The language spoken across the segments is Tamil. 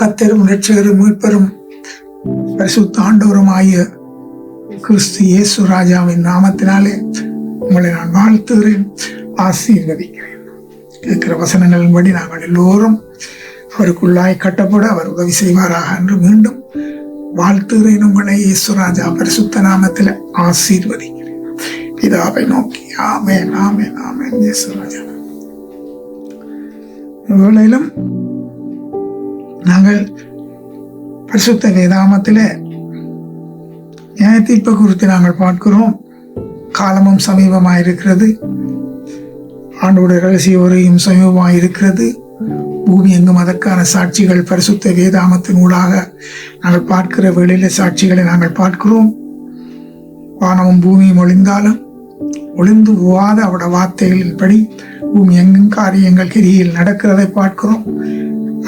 கத்தரும் ரட்சகரும் மீட்பரும் பரிசுத்த ஆண்டவருமாகிய கிறிஸ்து இயேசு ராஜாவின் நாமத்தினாலே உங்களை நான் வாழ்த்துகிறேன் ஆசீர்வதிக்கிறேன். இருக்கிற வசனங்களின்படி நாங்கள் எல்லோரும் அவருக்குள்ளாய் கட்டப்பட அவர் உதவி செய்வாராக என்று மீண்டும் வாழ்த்துகிறேன் உங்களை இயேசு ராஜா பரிசுத்த நாமத்தில் ஆசீர்வதிக்கிறேன். பிதாவை நோக்கி ஆமேன் ஆமேன் ஆமேன். இயேசு ராஜா. வேளையிலும் நாங்கள் பரிசுத்த வேதாமத்தில் நியாய குறித்து நாங்கள் பார்க்கிறோம். காலமும் சமீபமாயிருக்கிறது. ஆண்டோடைய ரகசிய உரையும் சமீபமாயிருக்கிறது. பூமி எங்கும் அதற்கான சாட்சிகள் பரிசுத்த வேதாமத்தின் ஊடாக நாங்கள் பார்க்கிற வெளியில சாட்சிகளை நாங்கள் பார்க்கிறோம். வானமும் பூமியும் ஒளிந்தாலும் ஒளிந்து போகாத அவட வார்த்தைகளின்படி பூமி எங்கும் காரியங்கள் கிரியில் நடக்கிறதை பார்க்கிறோம்.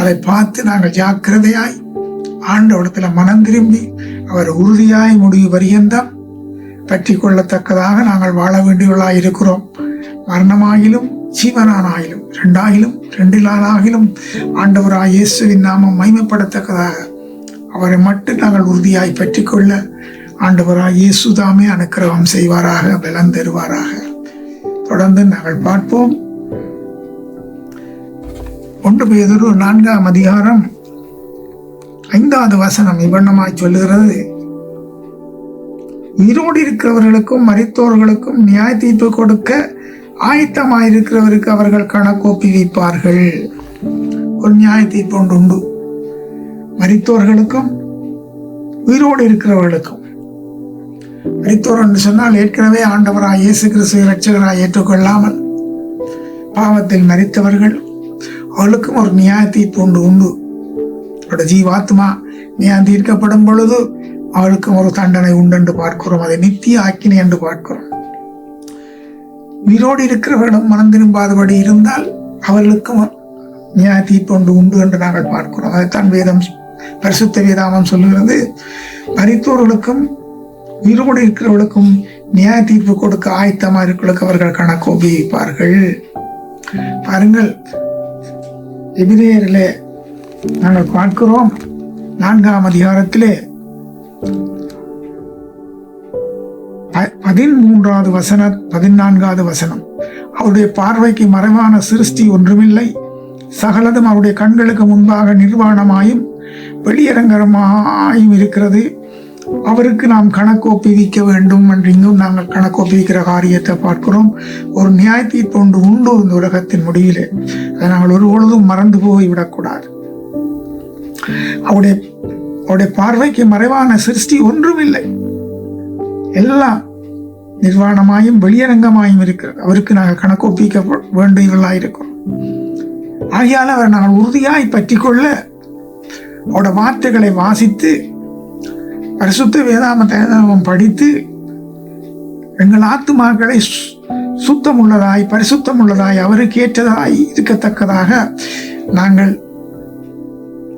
அதை பார்த்து நாங்கள் ஜாக்கிரதையாய் ஆண்டவடத்தில் மனம் திரும்பி அவர் உறுதியாய் முடிவு பரியந்தம் பற்றி கொள்ளத்தக்கதாக நாங்கள் வாழ வேண்டியவர்களாய் இருக்கிறோம் மரணமாகிலும் ஜீவனானாயிலும் ரெண்டாயிலும் ரெண்டிலானாகிலும் ஆண்டவராய் இயேசுவின் நாமம் மைமைப்படத்தக்கதாக அவரை மட்டும் நாங்கள் உறுதியாய் பற்றி கொள்ள ஆண்டவராய் இயேசுதாமே அனுக்கிரகம் செய்வாராக பலம் தருவாராக. தொடர்ந்து நாங்கள் பார்ப்போம். ஒன்று பேதொரு நான்காம் அதிகாரம் ஐந்தாவது வசனம் இவ்வண்ணமாய் சொல்லுகிறது. உயிரோடு இருக்கிறவர்களுக்கும் மறித்தோர்களுக்கும் நியாய தீர்ப்பு கொடுக்க ஆயத்தமாயிருக்கிறவருக்கு அவர்கள் கணக்கோப்பி வைப்பார்கள். ஒரு நியாய தீர்ப்பு ஒன்று உண்டு. மறித்தோர்களுக்கும் உயிரோடு இருக்கிறவர்களுக்கும் மறித்தோர் என்று சொன்னால் ஏற்கனவே ஆண்டவராய் இயேசு கிறிஸ்துவை ரட்சகராய் ஏற்றுக்கொள்ளாமல் பாவத்தில் மறித்தவர்கள் அவளுக்கும் ஒரு நியாய தீர்ப்பு உண்டு. அவருடைய ஜீவாத்மா நியாயம் தீர்க்கப்படும் பொழுது அவளுக்கும் ஒரு தண்டனை உண்டு என்று பார்க்கிறோம். அதை நித்திய ஆக்கினை என்று பார்க்கிறோம். உயிரோடு இருக்கிறவர்களும் மனம் திரும்பாதபடி இருந்தால் அவர்களுக்கும் நியாய தீர்ப்பு ஒன்று உண்டு என்று நாங்கள் பார்க்கிறோம். அதைத்தான் வேதம் பரிசுத்த வேதாமம் சொல்லுகிறது. மறித்தோர்களுக்கும் உயிரோடு இருக்கிறவர்களுக்கும் நியாய தீர்ப்பு கொடுக்க ஆயத்தமா இருக்கிறவர்களுக்கு அவர்கள் கணக்கு உபயோகிப்பார்கள். பாருங்கள் எபிரேயரிலே நாங்கள் பார்க்கிறோம். நான்காம் அதிகாரத்திலே ப- பதிமூன்றாவது வசன பதினான்காவது வசனம். அவருடைய பார்வைக்கு மறைவான சிருஷ்டி ஒன்றுமில்லை. சகலதும் அவருடைய கண்களுக்கு முன்பாக நிர்வாணமாயும் வெளியரங்கரமாயும் இருக்கிறது. அவருக்கு நாம் கணக்கு ஒப்புவிக்க வேண்டும் என்று இங்கும் நாங்கள் கணக்கு ஒப்புவிக்கிற காரியத்தை பார்க்கிறோம். ஒரு நியாய தீர்ப்பு ஒன்று உண்டு இந்த உலகத்தின் முடிவிலே அதை நாங்கள் ஒரு பொழுதும் மறந்து போய் விடக்கூடாது அவருடைய அவருடைய பார்வைக்கு மறைவான சிருஷ்டி ஒன்றும் இல்லை. எல்லாம் நிர்வாணமாயும் வெளியரங்கமாயும் இருக்கிறது. அவருக்கு நாங்கள் கணக்கு ஒப்பிக்க வேண்டியவர்களாக இருக்கிறோம். ஆகையால் அவர் நாங்கள் உறுதியாய் பற்றி கொள்ள அவரோட வார்த்தைகளை வாசித்து பரிசுத்த வேதாமத்தை படித்து எங்கள் ஆத்துமாக்களை சு- சுத்தமுள்ளதாய் பரிசுத்தமுள்ளதாய் அவருக்கு ஏற்றதாய் இருக்கத்தக்கதாக நாங்கள்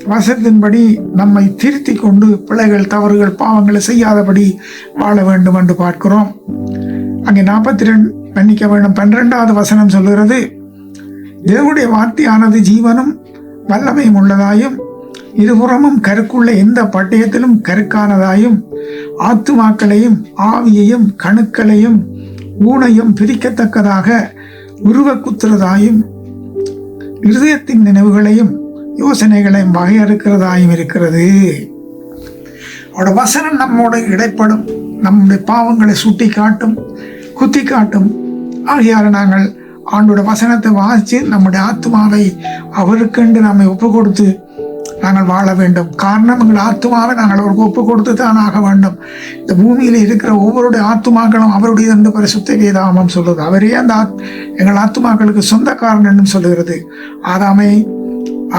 வசனத்தின்படி நம்மை திருத்தி கொண்டு பிழைகள் தவறுகள் பாவங்களை செய்யாதபடி வாழ வேண்டும் என்று பார்க்கிறோம். அங்கே நாற்பத்தி ரெண்டு மன்னிக்க வேண்டும். பன்னிரெண்டாவது வசனம் சொல்கிறது தேவனுடைய வார்த்தையானது ஜீவனும் வல்லமையும் உள்ளதாயும் இருபுறமும் கருக்குள்ள எந்த பட்டயத்திலும் கருக்கானதாயும் ஆத்துமாக்களையும் ஆவியையும் கணுக்களையும் ஊனையும் பிரிக்கத்தக்கதாக உருவ குத்துறதாயும் இருதயத்தின் நினைவுகளையும் யோசனைகளையும் வகையறுக்கிறதாயும் இருக்கிறது. அவட வசனம் நம்மோட இடைப்படும் நம்முடைய பாவங்களை சுட்டி காட்டும் குத்தி காட்டும் ஆகையால் நாங்கள் ஆண்டோட வசனத்தை வாசித்து நம்முடைய ஆத்மாவை அவருக்கென்று நம்மை ஒப்பு கொடுத்து நாங்கள் வாழ வேண்டும். காரணம் எங்கள் ஆத்மாவை நாங்கள் அவருக்கு ஒப்பு கொடுத்து தான் ஆக வேண்டும். இந்த பூமியில் இருக்கிற ஒவ்வொருடைய ஆத்துமாக்களும் அவருடைய என்று பரிசுத்த வேதாமம் சொல்லுது. அவரே அந்த ஆத் எங்கள் ஆத்துமாக்களுக்கு சொந்தக்காரன் என்று சொல்லுகிறது. ஆதாமை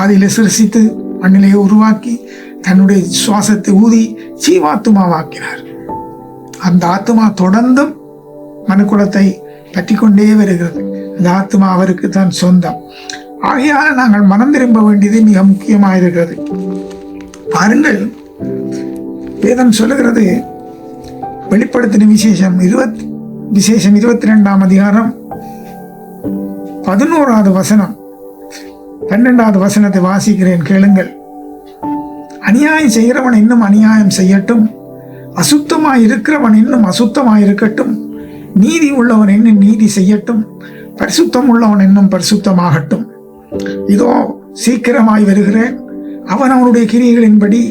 ஆதியிலே சிரசித்து மண்ணிலே உருவாக்கி தன்னுடைய சுவாசத்தை ஊதி ஜீவாத்துமாவாக்கினார் அந்த ஆத்துமா தொடர்ந்தும் மனுக்குலத்தை பற்றி கொண்டே வருகிறது. அந்த ஆத்மா அவருக்கு தான் சொந்தம். ஆகையால் நாங்கள் மனம் திரும்ப வேண்டியது மிக முக்கியமாக இருக்கிறது பாருங்கள் வேதம் சொல்லுகிறது வெளிப்படுத்தின விசேஷம் இருபத் விசேஷம் இருபத்தி ரெண்டாம் அதிகாரம் பதினோராவது வசனம். பன்னெண்டாவது வசனத்தை வாசிக்கிறேன் கேளுங்கள். அநியாயம் செய்கிறவன் இன்னும் அநியாயம் செய்யட்டும். அசுத்தமாய் இருக்கிறவன் இன்னும் அசுத்தமாய் இருக்கட்டும். நீதி உள்ளவன் இன்னும் நீதி செய்யட்டும். பரிசுத்தம் உள்ளவன் இன்னும் பரிசுத்தமாகட்டும். இதோ சீக்கிரமாய் வருகிறேன். அவன் அவனுடைய கிரியைகளின்படி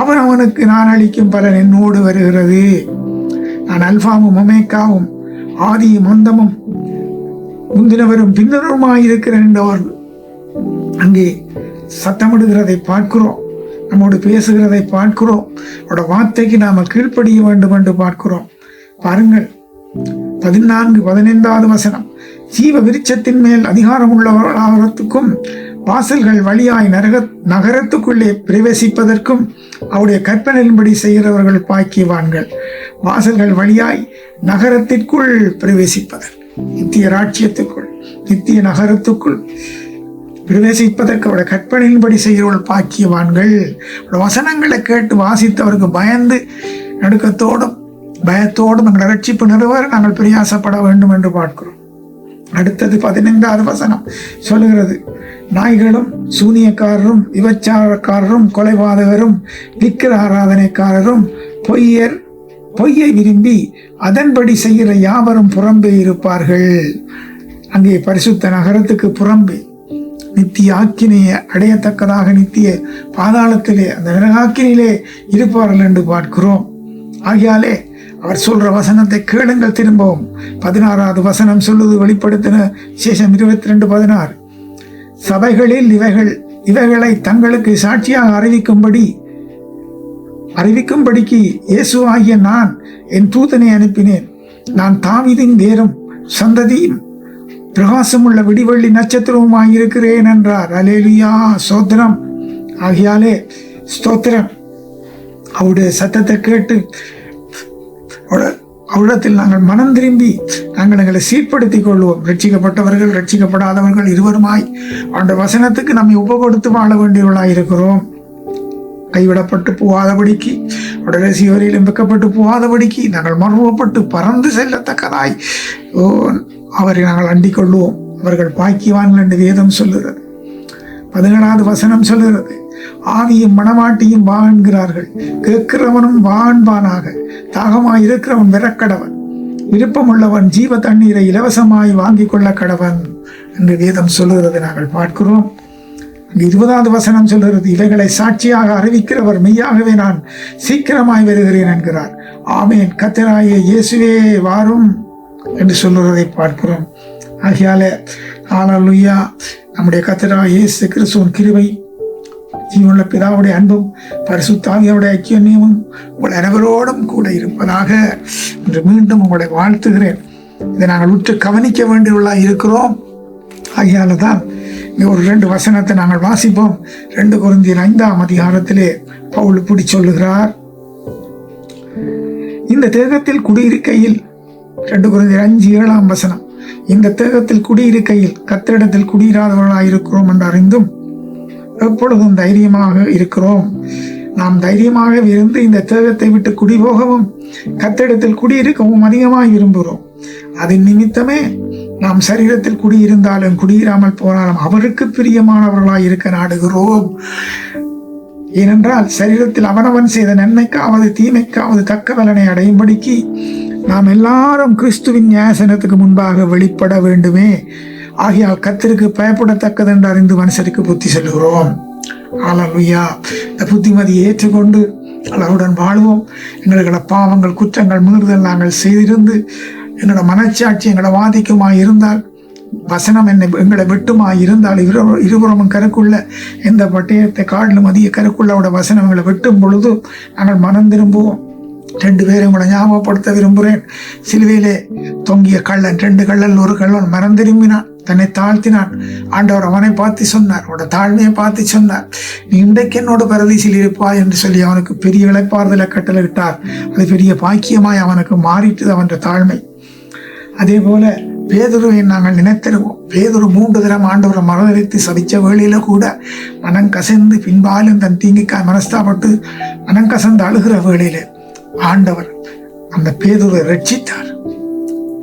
அவன் அவனுக்கு நான் அளிக்கும் பலன் என்னோடு வருகிறது. நான் அல்பாவும் ஒமேக்காவும் ஆதியும் மந்தமும் முந்தினவரும் பின்னருமாய் இருக்கிறேன் என்றவர் அங்கே சத்தமிடுகிறதை பார்க்கிறோம். நம்மோடு பேசுகிறதை பார்க்கிறோம். அவரோட வார்த்தைக்கு நாம கீழ்ப்படிய வேண்டும் என்று பார்க்கிறோம். பாருங்கள் பதினான்கு பதினைந்தாவது வசனம். ஜீவ விருட்சத்தின் மேல் அதிகாரம் உள்ளவர்களாகிறதுக்கும் வாசல்கள் வழியாய் நரக நகரத்துக்குள்ளே பிரவேசிப்பதற்கும் அவருடைய கற்பனையின்படி செய்கிறவர்கள் பாக்கியவான்கள். வாசல்கள் வழியாய் நகரத்திற்குள் பிரவேசிப்பதற்கு நித்திய ராட்சியத்துக்குள் நித்திய நகரத்துக்குள் பிரவேசிப்பதற்கு அவருடைய கற்பனையின்படி செய்கிறவர்கள் பாக்கியவான்கள். வசனங்களை கேட்டு வாசித்தவருக்கு பயந்து நடுக்கத்தோடும் பயத்தோடும் எங்கள் ரட்சிப்பு நிறுவ நாங்கள் பிரயாசப்பட வேண்டும் என்று பார்க்கிறோம். அடுத்தது பதினைந்தாவது வசனம் சொல்லுகிறது. நாய்களும் சூனியக்காரரும் விபச்சாரக்காரரும் கொலைபாதகரும் விக்கிர ஆராதனைக்காரரும் பொய்யர் பொய்யை விரும்பி அதன்படி செய்கிற யாவரும் புறம்பே இருப்பார்கள். அங்கே பரிசுத்த நகரத்துக்கு புறம்பே. நித்திய ஆக்கினையை அடையத்தக்கதாக நித்திய பாதாளத்திலே அந்த நரகாக்கினிலே இருப்பார்கள் என்று பார்க்கிறோம். ஆகியாலே அவர் சொல்ற வசனத்தை கேளுங்கள் திரும்பவும். பதினாறாவது வசனம் சொல்லுது வெளிப்படுத்தின சேஷம் இருபத்தி ரெண்டு பதினாறு. சபைகளில் இவைகள் இவைகளை தங்களுக்கு சாட்சியாக அறிவிக்கும்படி அறிவிக்கும்படிக்கு இயேசு ஆகிய நான் என் தூதனை அனுப்பினேன். நான் தாவிதின் வேரும் சந்ததியும் பிரகாசமுள்ள விடிவெள்ளி நட்சத்திரவுமாய் இருக்கிறேன் என்றார். அலேலியா சோத்திரம். ஆகியாலே ஸ்தோத்திரம். அவருடைய சத்தத்தை கேட்டு அவ்விடத்தில் நாங்கள் மனம் திரும்பி நாங்கள் எங்களை சீர்படுத்திக் கொள்வோம். ரட்சிக்கப்பட்டவர்கள் ரட்சிக்கப்படாதவர்கள் இருவருமாய் அந்த வசனத்துக்கு நம்மை உபகொடுத்து வாழ வேண்டியவர்களாய் இருக்கிறோம் கைவிடப்பட்டு போகாதபடிக்கு உடலசி வரையிலும் வெக்கப்பட்டு போகாதபடிக்கு நாங்கள் மர்வப்பட்டு பறந்து செல்லத்தக்கதாய். ஓ அவரை நாங்கள் அண்டிக் கொள்வோம். அவர்கள் பாக்கியவான்கள் என்று வேதம் சொல்லுகிறது. பதினேழாவது வசனம் சொல்லுகிறது. ஆவியும் மணவாட்டியும் வா என்கிறார்கள். கேட்கிறவனும் வான்பானாக தாகமாய் இருக்கிறவன் விரக்கடவன். விருப்பமுள்ளவன் ஜீவ தண்ணீரை இலவசமாய் வாங்கிக் கொள்ள கடவன் என்று வேதம் சொல்லுகிறது. நாங்கள் பார்க்கிறோம். அங்கு இருபதாவது வசனம் சொல்கிறது இவைகளை சாட்சியாக அறிவிக்கிறவர் மெய்யாகவே நான் சீக்கிரமாய் வருகிறேன் என்கிறார். ஆமேன். கத்தராய இயேசுவே வாரும் என்று சொல்லுறதை பார்க்கிறோம். ஆகையால ஆலலுயா நம்முடைய கத்தரா இயேசு கிறிஸ்துவின் கிருவை ஜீவனுள்ள பிதாவுடைய அன்பும் பரிசுத்தாவியோடைய ஐக்கியமும் உங்கள் அனைவரோடும் கூட இருப்பதாக என்று மீண்டும் உங்களை வாழ்த்துகிறேன். இதை நாங்கள் உற்று கவனிக்க வேண்டியவர்களாக இருக்கிறோம். ஆகையால தான் ஒரு ரெண்டு வசனத்தை நாங்கள் வாசிப்போம். ரெண்டு குருந்தியர் ஐந்தாம் அதிகாரத்திலே பவுல் பிடி சொல்லுகிறார். இந்த தேகத்தில் குடியிருக்கையில் ரெண்டு குருந்தியர் அஞ்சு ஏழாம் வசனம் இந்த தேகத்தில் குடியிருக்கையில் கத்திரிடத்தில் குடியிராதவர்களாக இருக்கிறோம் என்று அறிந்தும் எப்பொழுதும் தைரியமாக இருக்கிறோம். நாம் தைரியமாக இருந்து இந்த தேகத்தை விட்டு குடிபோகவும் கத்திடத்தில் குடியிருக்கவும் அதிகமாக விரும்புகிறோம். அதன் நிமித்தமே நாம் சரீரத்தில் குடியிருந்தாலும் குடியிராமல் போனாலும் அவருக்கு பிரியமானவர்களாய் இருக்க நாடுகிறோம். ஏனென்றால் சரீரத்தில் அவனவன் செய்த நன்மைக்காவது தீமைக்காவது தக்க பலனை அடையும்படிக்கு நாம் எல்லாரும் கிறிஸ்துவின் நியாசனத்துக்கு முன்பாக வெளிப்பட வேண்டுமே. ஆகியால் கத்திற்கு பயப்படத்தக்கது என்று அறிந்து மனுஷருக்கு புத்தி சொல்லுகிறோம். ஆலலுயா இந்த புத்திமதியை ஏற்றுக்கொண்டு அளவுடன் வாழ்வோம். எங்களோட பாவங்கள் குற்றங்கள் மீறுதல் நாங்கள் செய்திருந்து எங்களோட மனச்சாட்சி எங்களோட வாதிக்குமாய் இருந்தால் வசனம் என்னை எங்களை வெட்டுமா இருந்தால் இரு இருபுறமும் கருக்குள்ள எந்த பட்டயத்தை காட்டிலும் அதிக கருக்குள்ள வசனம் எங்களை வெட்டும் பொழுது நாங்கள் மனம் திரும்புவோம். ரெண்டு பேரும் உங்களை ஞாபகப்படுத்த விரும்புகிறேன். சிலுவையிலே தொங்கிய கள்ளன் ரெண்டு கள்ளல் ஒரு கள்ளன் மரம் திரும்பினான். தன்னை தாழ்த்தினான் ஆண்டவர் அவனை பார்த்து சொன்னார். அவனோட தாழ்மையை பார்த்து சொன்னார். நீ இன்றைக்கு என்னோட பரதீசில் இருப்பாய் என்று சொல்லி அவனுக்கு பெரிய இழைப்பாறுதலை கட்டளையிட்டார். அது பெரிய பாக்கியமாய் அவனுக்கு மாறிட்டது அவன் தாழ்மை. அதே போல பேதுருவை நாங்கள் நினைத்திருவோம். பேதுரு மூன்று தினம் ஆண்டவரை மரணித்து சதிச்ச வேளையில கூட மனம் கசந்து பின்பாலும் தன் தீங்கிக்காய் மனஸ்தாப்பட்டு மனம் கசந்து அழுகிற வேளையில ஆண்டவர் அந்த பேதுரை ரட்சித்தார்.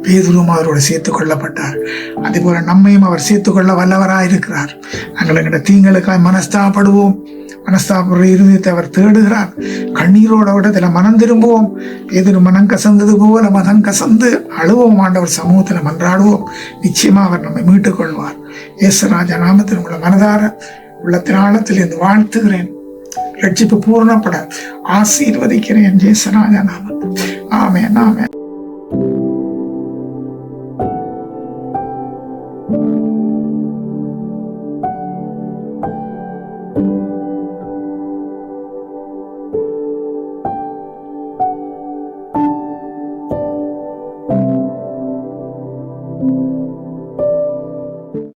பேதுருவும் அவரோடு சேர்த்து கொள்ளப்பட்டார். அதேபோல நம்மையும் அவர் சேர்த்து கொள்ள வல்லவராக இருக்கிறார். நாங்கள் எங்களோட தீங்களுக்காய் மனஸ்தாபடுவோம் மனஸ்தாபடுற இருதயத்தை அவர் தேடுகிறார். கண்ணீரோட இதில் மனம் திரும்புவோம். எதிர் மனம் கசந்தது போல மனம் கசந்து அழுவோம். ஆண்டவர் சமூகத்தில் மன்றாடுவோம். நிச்சயமாக அவர் நம்மை மீட்டுக் கொள்வார். இயேசுராஜா நாமத்தில் உங்களை மனதார உள்ள ஆழத்தில் இருந்து வாழ்த்துகிறேன். ரட்சிப்பு பூரணப்பட ஆசீர்வதிக்கிறேன். ஜேசராஜா நாமத்தில். ஆமே நாமே